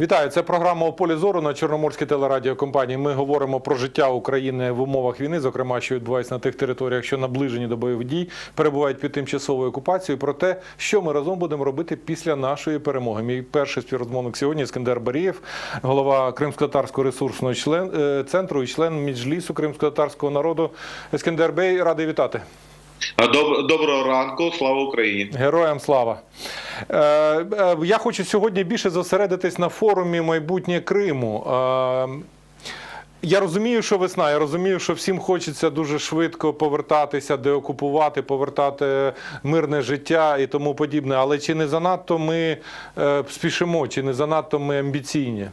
Вітаю, це програма «У полі зору на Чорноморській телерадіокомпанії. Ми говоримо про життя України в умовах війни, зокрема, що відбувається на тих територіях, що наближені до бойових дій, перебувають під тимчасовою окупацією. Про те, що ми разом будемо робити після нашої перемоги. Мій перший співрозмовник сьогодні Іскандер Барієв, голова Кримсько-татарського ресурсного член е, центру і член міжлісу кримсько-татарського народу. Іскандер Бей, радий вітати. Доб- Доброго ранку, слава Україні. Героям слава. Е, е, я хочу сьогодні більше зосередитись на форумі майбутнє Криму. Е, я розумію, що весна, я розумію, що всім хочеться дуже швидко повертатися, деокупувати, повертати мирне життя і тому подібне. Але чи не занадто ми спішимо, чи не занадто ми амбіційні?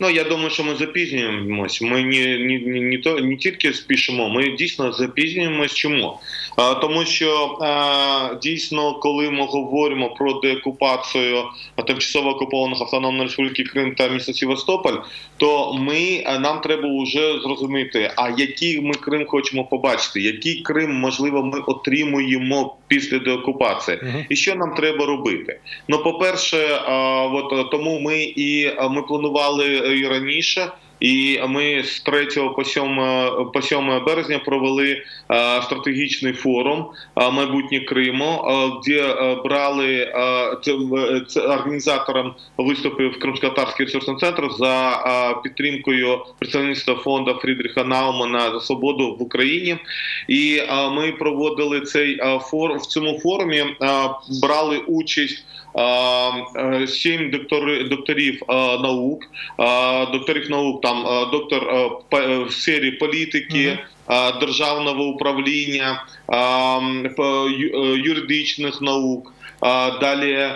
Ну я думаю, що ми запізнюємось. Ми не, не, не, не, то, не тільки спішимо, ми дійсно запізнюємось. Чому? А, тому що а, дійсно, коли ми говоримо про деокупацію тимчасово окупованих автономної республіки Крим та міста Севастополь, то ми а, нам треба вже зрозуміти, а який ми Крим хочемо побачити, який Крим можливо ми отримуємо після деокупації, і що нам треба робити. Ну, по-перше, а, от тому ми і а, ми планували і раніше. І ми з 3 по 7, по 7 березня провели е, стратегічний форум е, майбутнє Криму, е, де брали це, організатором виступив Кримсько-Татарський ресурсний центр за підтримкою представництва фонду Фрідріха Наумана за свободу в Україні. І ми проводили цей форум в цьому форумі. брали участь. Е, Сім доктори, докторів е, наук, докторів наук, там е, доктор в сфері політики, державного управління, юридичних наук, далі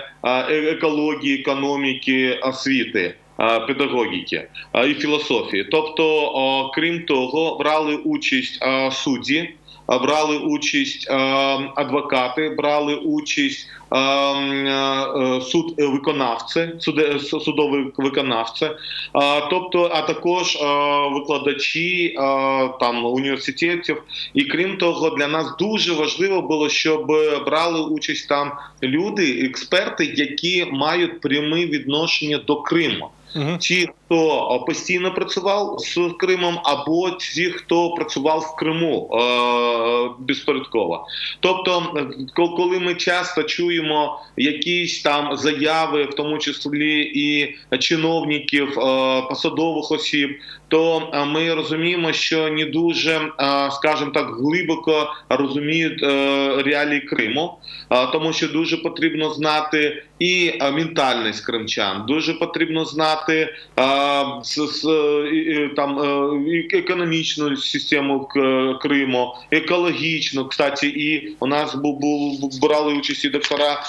екології, економіки, освіти. Педагогіки і філософії, тобто, крім того, брали участь судді, брали участь адвокати, брали участь суд е, виконавці, суде- с- судові е, тобто, а також е, викладачі е, там університетів. І крім того, для нас дуже важливо було, щоб брали участь там люди, експерти, які мають пряме відношення до Криму. Угу. Ті, хто е, постійно працював з Кримом, або ті, хто працював в Криму е, безпорядково. Тобто, е, ко- коли ми часто чуємо якісь там заяви, в тому числі і чиновників, е, посадових осіб, то е, ми розуміємо, що не дуже, е, скажімо так, глибоко розуміють е, реалії Криму, тому що дуже потрібно знати і ментальність кримчан, дуже потрібно знати там економічну систему Криму, екологічну. Кстати, і у нас брали участь і доктора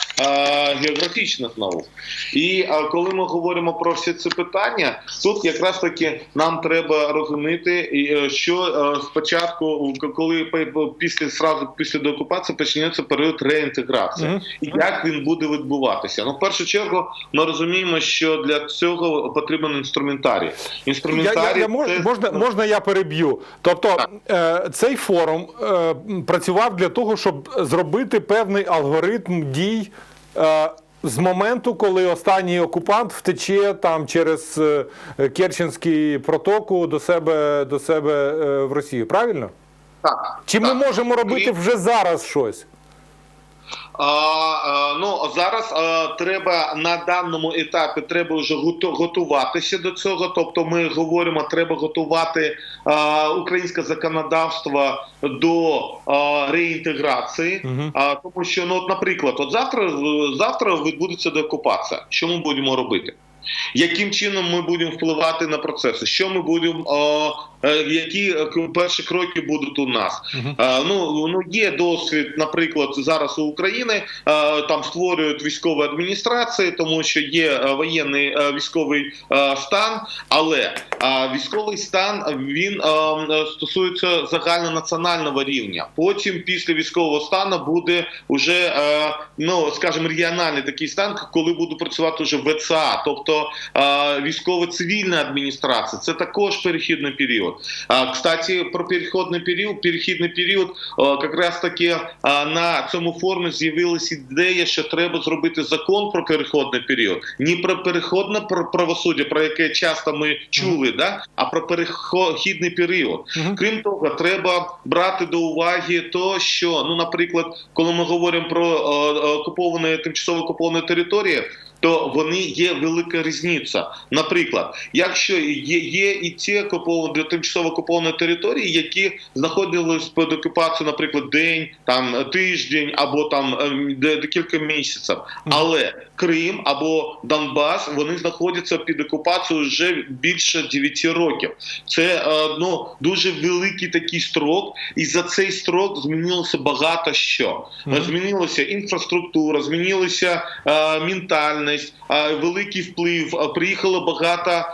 географічних наук. І коли ми говоримо про всі ці питання, тут якраз таки нам треба розуміти, і, е, що е, спочатку, коли після сразу після деокупації почнеться період реінтеграції, Мгм. і як він буде відбуватися. Ну, в першу чергу, ми розуміємо, що для цього потрібен інструментарій. Я, Інструментарій я, я, мож- це- можна, можна я переб'ю? Тобто е, цей форум працював для того, щоб зробити певний алгоритм дій. З моменту, коли останній окупант втече там через е, Керченський протоку до себе до себе е, в Росію, правильно? так. Чи ми можемо робити вже зараз щось? А, ну зараз треба на даному етапі треба вже готуватися до цього. Тобто, ми говоримо, треба готувати українське законодавство до реінтеграції. А, тому що, ну, от, наприклад, от завтра завтра відбудеться деокупація. Що ми будемо робити? Яким чином ми будемо впливати на процеси? Що ми будемо, е, е, які е, перші кроки будуть у нас? Е, ну, ну є досвід, наприклад, зараз у України е, там створюють військові адміністрації, тому що є е, воєнний е, військовий е, стан, але е, військовий стан він е, е, стосується загальнонаціонального рівня. Потім, після військового стану, буде уже е, ну скажімо, регіональний такий стан, коли буде працювати вже ВЦА, тобто е, військово-цивільна адміністрація. Це також перехідний період. Период. Кстати, про переходний період, перехідний період, а, как раз таки на цьому форумі з'явилася ідея, що треба зробити закон про переходний період, не про переходне пр- правосуддя, про яке часто ми чули, да, а про перехідний період. Крім того, треба брати до уваги то, що ну, наприклад, коли ми говоримо про окуповані тимчасово окуповані території. То вони є велика різниця. Наприклад, якщо є, є і ті окуповані тимчасово окуповані території, які знаходились під окупацією, наприклад, день, там тиждень або там ем, декілька місяців, але Крим або Донбас вони знаходяться під окупацією вже більше 9 років. Це е, ну дуже великий такий строк, і за цей строк змінилося багато що. Змінилася інфраструктура, змінилася е, ментальність, е, великий вплив. Приїхало багато,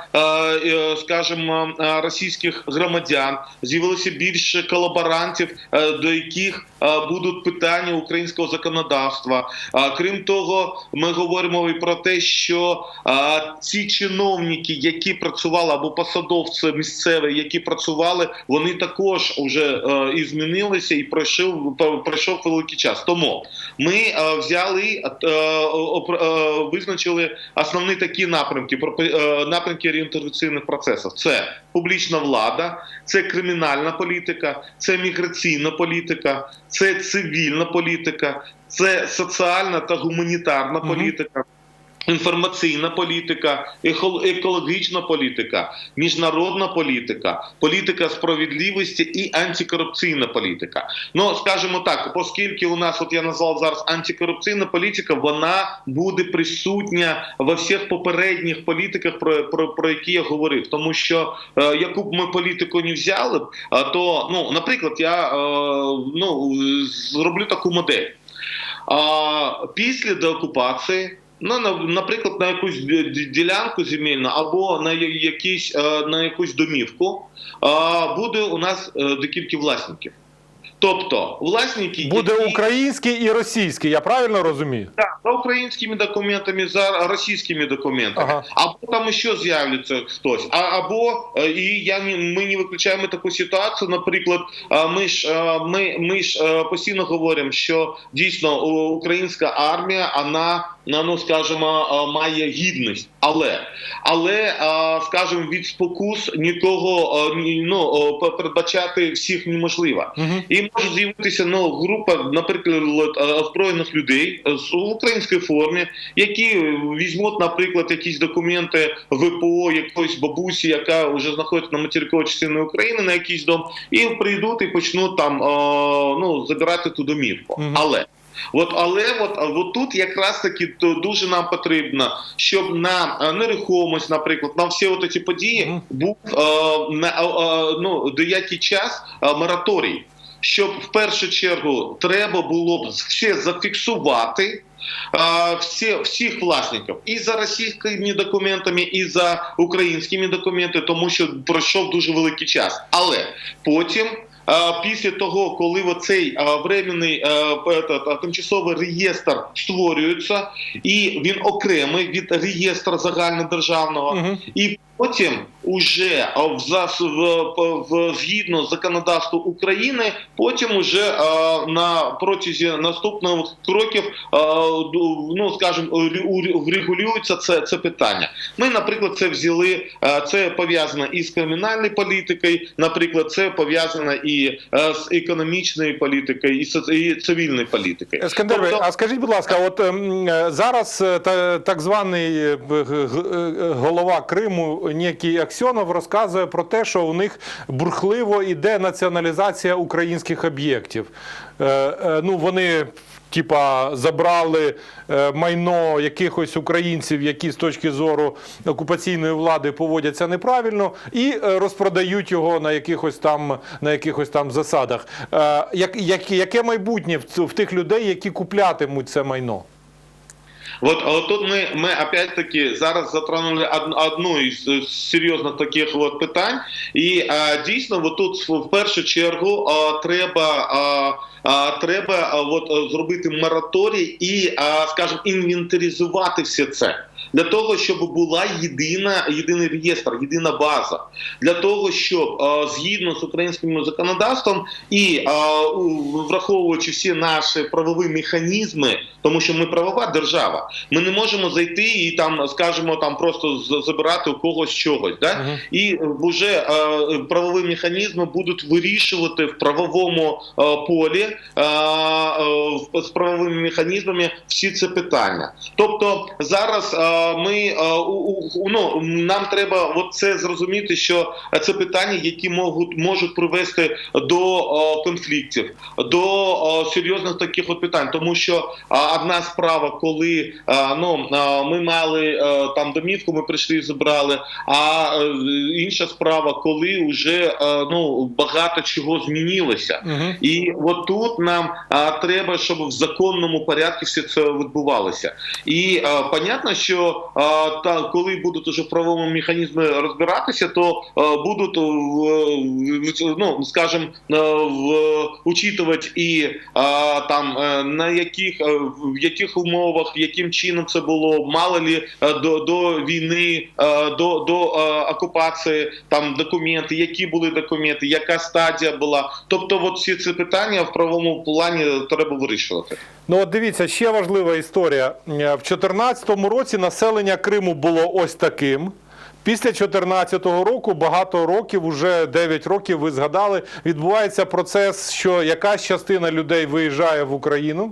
е, скажімо, російських громадян. З'явилося більше колаборантів, е, до яких будуть питання українського законодавства. Крім того, ми говоримо і про те, що ці чиновники, які працювали або посадовці місцеві, які працювали, вони також вже е, і змінилися, і пройшов пройшов великий час. Тому ми взяли визначили основні такі напрямки е, напрямки реінтеграційних процесів. Це публічна влада, це кримінальна політика, це міграційна політика, це цивільна політика, це соціальна та гуманітарна політика. Інформаційна політика, екологічна політика, міжнародна політика, політика справедливості і антикорупційна політика. Ну скажімо так, оскільки у нас, от я назвав зараз антикорупційна політика, вона буде присутня во всіх попередніх політиках, про, про, про які я говорив. Тому що е, яку б ми політику не взяли е, то ну, наприклад, я е, ну зроблю таку модель. А, після деокупації, ну, на- наприклад, на якусь ді- ді- ділянку земельну або на якісь, е, на якусь домівку, буде у нас е, декілька власників. Тобто, власники Буде які... український і російський, я правильно розумію? Так, за українськими документами, за російськими документами. Ага. Або там ще з'являться хтось. А, або, е, і я ми не виключаємо таку ситуацію, наприклад, е, ми ж, е, ми, ми ж е, постійно говоримо, що дійсно українська армія, вона, ну, скажімо, е, має гідність. Але, але е, скажімо, від спокус нікого е, ну, передбачати всіх неможливо. Угу. І може з'явитися ну, група, наприклад, озброєних людей з- у українській формі, які візьмуть, наприклад, якісь документи ВПО якоїсь бабусі, яка вже знаходиться на материковій частині України на якийсь дом, і прийдуть і почнуть там ну, забирати ту домівку. Мгм. Але От, але от, от тут якраз таки то дуже нам потрібно, щоб на е, нерухомість, наприклад, на всі от ці події був е, на е, е, ну, деякий час е, мораторій. Щоб в першу чергу треба було б все зафіксувати. е, Всі, всіх власників і за російськими документами, і за українськими документами, тому що пройшов дуже великий час. Але потім після того, коли оцей временний тимчасовий реєстр створюється, і він окремий від реєстру загальнодержавного, Угу. і потім уже в, зас- в, в, згідно з законодавством України, потім уже е, на протязі наступних кроків, е, ну скажімо, врегулюється це, це питання. Ми, наприклад, це взяли. Це пов'язано і з кримінальною політикою, наприклад, це пов'язано і з економічною політикою, і з і цивільною політикою. Ескандер, Тобто- а скажіть, будь ласка, от ем, е, зараз е, та, так званий е, голова Криму, ніякий Аксьонов, розказує про те, що у них бурхливо іде націоналізація українських об'єктів. Е, е, ну, вони. Типа забрали е, майно якихось українців, які з точки зору окупаційної влади поводяться неправильно, і розпродають його на якихось там на якихось там засадах. Як, як, яке майбутнє в тих людей, які куплятимуть це майно? Вот, а вот тут ми, мы опять-таки зараз затронули од- одну із е, серйозних таких от питань, і а, дійсно, вот тут в першу чергу а, треба. А, треба а, от, е, зробити мораторій і, а, скажімо, інвентаризувати все це. Для того, щоб була єдина єдиний реєстр, єдина база, для того, щоб е, згідно з українським законодавством і е, враховуючи всі наші правові механізми, тому що ми правова держава, ми не можемо зайти і там, скажімо, там просто забирати у когось чогось. Да? Мгм. І вже е, правові механізми будуть вирішувати в правовому полі з правовими механізмами всі ці питання. Тобто зараз ми е, ну, нам треба от це зрозуміти, що це питання, які можуть можуть привести до е, конфліктів, до е, серйозних таких от питань, тому що одна справа, коли ну ми мали там домівку, ми прийшли і забрали. А інша справа, коли вже ну багато чого змінилося. Мгм. І от тут нам треба, щоб в законному порядку все це відбувалося. І понятно, що а, та коли будуть уже в правовому механізмі розбиратися, то будуть ну, скажем, в учитувати і там е, на яких е, в яких умовах, яким чином це було, мало лі е, до, до війни, до, до окупації там документи, які були документи, яка стадія була. Тобто, от всі ці питання в правовому плані треба вирішувати. Ну от дивіться, ще важлива історія. Е, В 2014 році населення Криму було ось таким. Після 2014 року, багато років, уже 9 років, ви згадали, відбувається процес, що якась частина людей виїжджає в Україну,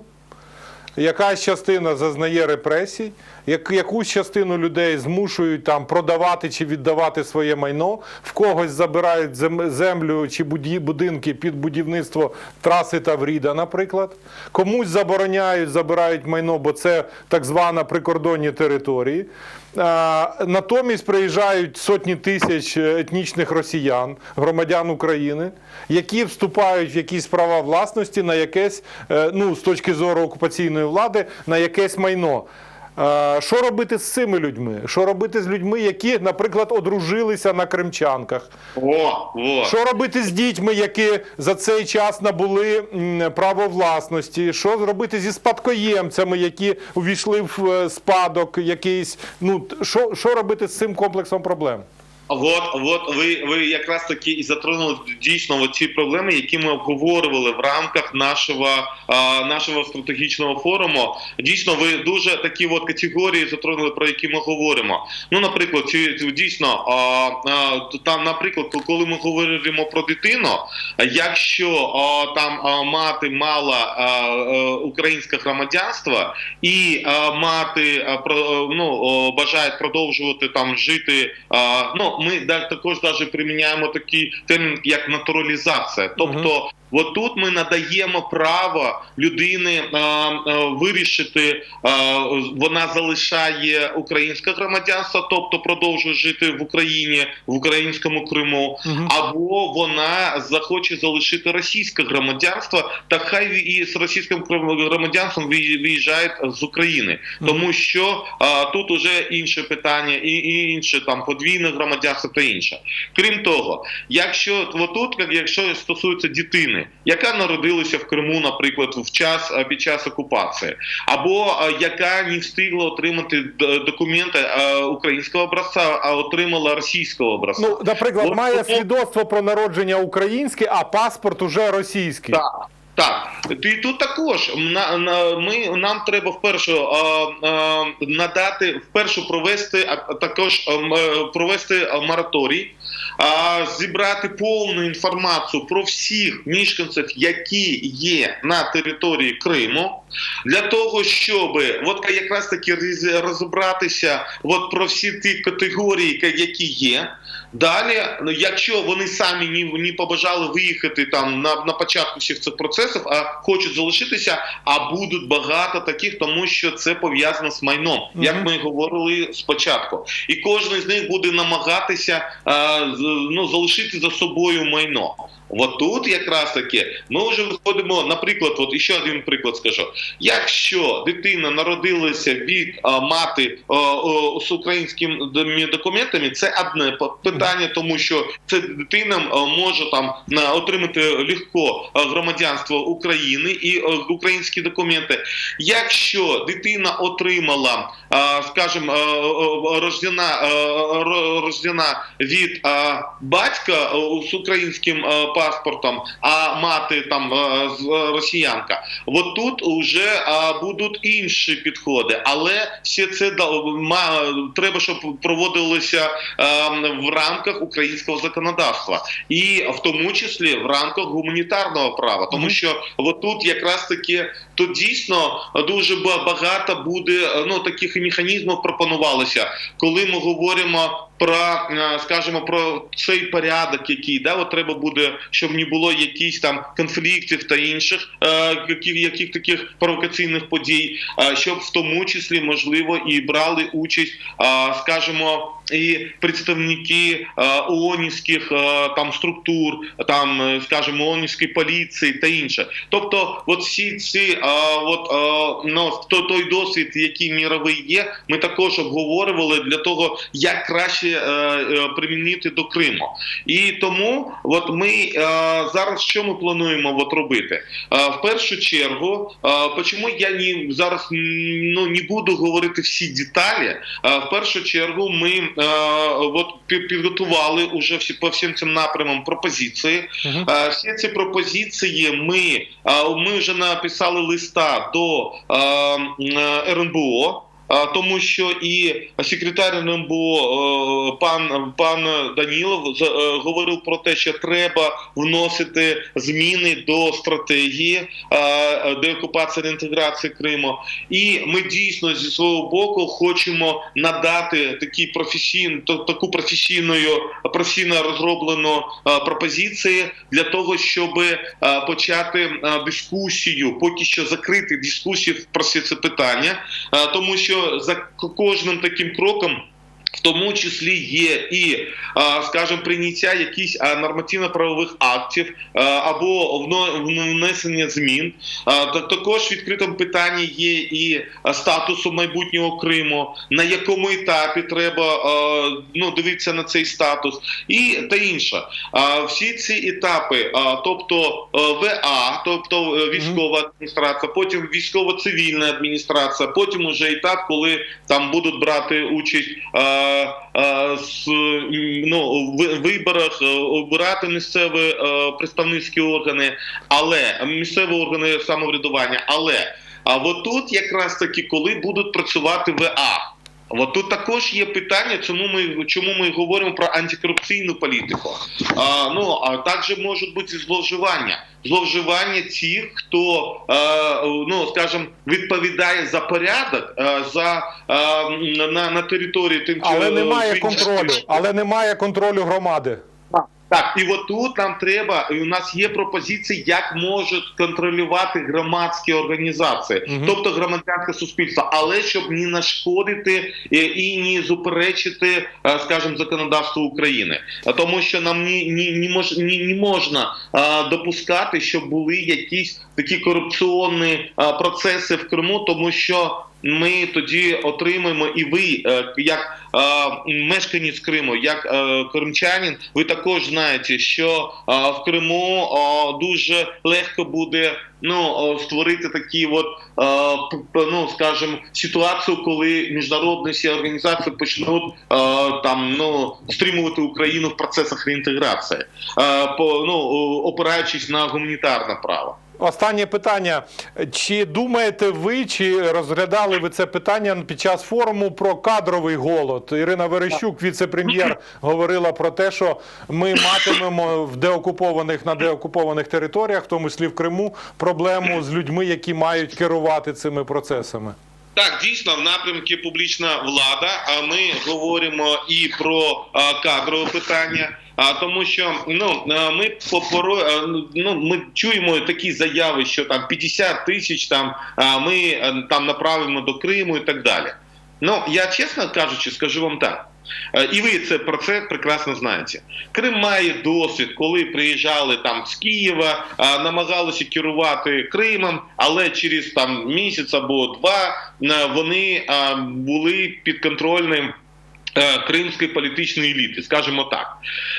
якась частина зазнає репресій, як, якусь частину людей змушують там продавати чи віддавати своє майно, в когось забирають зем- землю чи будинки під будівництво траси Тавріда, наприклад. Комусь забороняють, забирають майно, бо це так звана прикордонні території. Натомість приїжджають сотні тисяч етнічних росіян, громадян України, які вступають в якісь права власності на якесь, е, ну з точки зору окупаційної влади, на якесь майно. Е, Що робити з цими людьми? Що робити з людьми, які, наприклад, одружилися на кримчанках? О, о. Що робити з дітьми, які за цей час набули право власності? Що зробити зі спадкоємцями, які увійшли в е, спадок якийсь? Ну що, що робити з цим комплексом проблем? От, от ви, ви якраз таки і затронули дійсно ці проблеми, які ми обговорювали в рамках нашого, а, нашого стратегічного форуму. Дійсно, ви дуже такі от категорії затронули, про які ми говоримо. Ну, наприклад, ці, дійсно а, а, там, наприклад, коли ми говоримо про дитину, якщо а, там а, мати мала а, а, українське громадянство і а, мати а, про, ну, бажає продовжувати там жити. А, ну, ми також навіть приміняємо такий термін, як натуралізація. Тобто, от тут ми надаємо право людини а, а, вирішити, а, вона залишає українське громадянство, тобто продовжує жити в Україні, в українському Криму, або вона захоче залишити російське громадянство, та хай і з російським громадянством виї- виїжджають з України, тому що а, тут уже інше питання, і, і інше там подвійне громадянство та інше. Крім того, якщо отут, як- якщо стосується дитини, яка народилася в Криму, наприклад, в час під час окупації, або яка не встигла отримати документи українського образця, а отримала російського образця. Ну, наприклад, От має свідоцтво про народження українське, а паспорт уже російський. Так. Так, і тут також на, ми, нам треба вперше надати, вперше провести, а також е, провести мораторій, зібрати повну інформацію про всіх мішканців, які є на території Криму, для того, щоб от якраз таки розібратися от про всі ті категорії, які є. Далі, ну, якщо вони самі не, не побажали виїхати там на, на початку всіх цих процесів, а хочуть залишитися, а будуть багато таких, тому що це пов'язано з майном, Мгм. як ми говорили спочатку. І кожен з них буде намагатися а, ну, залишити за собою майно. От тут якраз таки ми вже виходимо, наприклад, от ще один приклад скажу. Якщо дитина народилася від а, мати а, о, з українськими документами, це одне питання, тому що це дитина може там на отримати легко громадянство України і а, українські документи. Якщо дитина отримала, а, скажімо, а, а, рождена, рождена від а, батька а, з українським а, паспортом, а мати там з- росіянка, от тут вже будуть інші підходи, але все це треба, щоб проводилося в рамках українського законодавства, і в тому числі в рамках гуманітарного права, тому що от тут якраз таки тут дійсно дуже багато буде е, ну таких механізмів пропонувалося, коли ми говоримо. Про, е, скажімо, про цей порядок, який да, от треба буде, щоб не було якісь там конфліктів та інших е, яких, яких таких провокаційних подій, е, щоб в тому числі можливо і брали участь, е, скажімо, і представники е, ООНівських е, там структур, там, скажімо, ООНівської поліції та інше. Тобто, от всі ці от, ну, то- той досвід, який міровий є, ми також обговорювали для того, як краще е, е, примінити до Криму. І тому, от ми е, зараз що ми плануємо от робити? Е, в першу чергу, е, чому я ні зараз ну не буду говорити всі деталі. В першу чергу, ми от підготували уже всі по всім цим напрямам пропозиції. Всі ці пропозиції ми, ми вже написали листа до РНБО. Тому що і секретар РНБО е, пан пан Данілов е, говорив про те, що треба вносити зміни до стратегії е, деокупації та інтеграції Криму. І ми дійсно зі свого боку хочемо надати такі професійну таку професійною професійно розроблену пропозиції для того, щоб почати дискусію, поки що закрити дискусію про це питання, тому що за кожним таким кроком. В тому числі є і, скажімо, прийняття якихось нормативно-правових актів або внесення змін. Також в відкритому питанні є і статусу майбутнього Криму, на якому етапі треба ну, дивитися на цей статус, і та інше. Всі ці етапи, тобто е, ВА, тобто е, військова адміністрація, потім військово-цивільна адміністрація, потім уже етап, коли там будуть брати участь з, ну, виборах, е, обирати місцеві е, представницькі органи, але місцеві органи самоврядування. Але а отут тут якраз таки, коли будуть працювати ВА. От тут також є питання, чому ми чому ми говоримо про антикорупційну політику. А, ну а також можуть бути зловживання. Зловживання тих, хто е, ну скажімо, відповідає за порядок е, за е, на, на території тим Але немає контролю, але немає контролю громади. Так, і от тут нам треба, і у нас є пропозиції, як можуть контролювати громадські організації, Мгм. тобто громадянське суспільство, але щоб не нашкодити е, і не суперечити, е, скажімо, законодавству України. Тому що нам ні, ні, ні, мож, ні, не можна а, допускати, щоб були якісь такі корупційні а, процеси в Криму, тому що. Ми тоді отримаємо, і ви, е, як е, мешканець Криму, як е, кримчанин, ви також знаєте, що в Криму дуже легко буде ну створити такі, от ну скажімо, ситуацію, коли міжнародні всі організації почнуть там ну стримувати Україну в процесах реінтеграції, по ну опираючись на гуманітарне право. Останнє питання: чи думаєте ви, чи розглядали ви це питання під час форуму про кадровий голод? Ірина Верещук, віце-прем'єр, говорила про те, що ми матимемо в деокупованих на деокупованих територіях, в тому числі в Криму, проблему з людьми, які мають керувати цими процесами. Так, дійсно, в напрямку публічна влада. А ми говоримо і про кадрове питання. А тому, що ну ми по поро- ну, ми чуємо такі заяви, що там 50 тисяч там ми там направимо до Криму і так далі. Ну я чесно кажучи, скажу вам так. Е, І ви це про це прекрасно знаєте. Крим має досвід, коли приїжджали там з Києва, намагалися керувати Кримом, але через там місяць або два е, вони були підконтрольним е, кримської політичної еліти, скажімо так.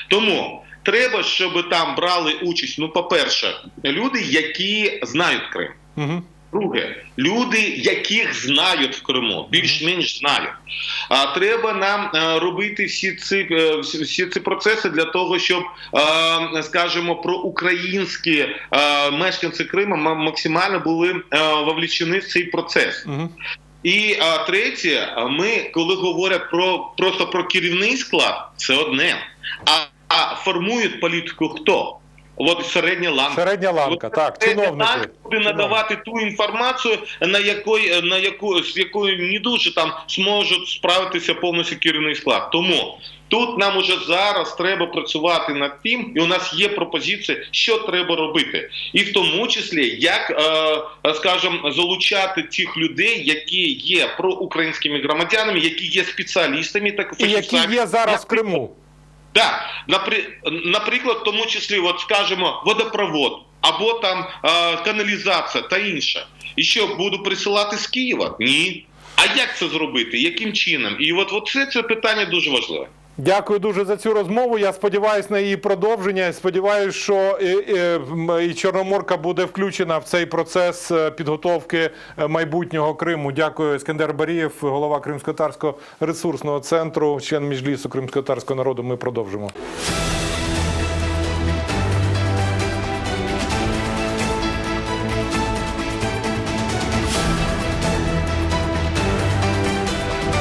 Тому треба, щоб там брали участь. Ну, по-перше, люди, які знають Крим. Угу. Друге, люди, яких знають в Криму, більш-менш знають. А треба нам е, робити всі ці е, всі ці процеси для того, щоб, е, скажімо, проукраїнські е, мешканці Криму максимально були вовлічені в цей процес. І а, третє, ми, коли говорять про просто про керівний склад, це одне. А, а формують політику хто? От середня ланка. Середня ланка, так, Середня чиновники. ланка буде надавати ту інформацію, на якої на яку з якою не дуже там зможуть справитися повністю керівний склад. Тому тут нам уже зараз треба працювати над тим, і у нас є пропозиція, що треба робити, і в тому числі як е, скажімо, залучати тих людей, які є проукраїнськими громадянами, які є спеціалістами, так І які є зараз в Криму. Напри... наприклад, в тому числі, от скажімо, водопровод або там е, каналізація та інше. І що буду присилати з Києва? Ні. А як це зробити? Яким чином? І от, от це, це питання дуже важливе. Дякую дуже за цю розмову. Я сподіваюся на її продовження. Сподіваюся, що і, і, і Чорноморка буде включена в цей процес е, підготовки е, майбутнього Криму. Дякую, Ескендер Барієв, голова Кримсько-татарського ресурсного центру, член міжлісу Кримсько-татарського народу. Ми продовжимо.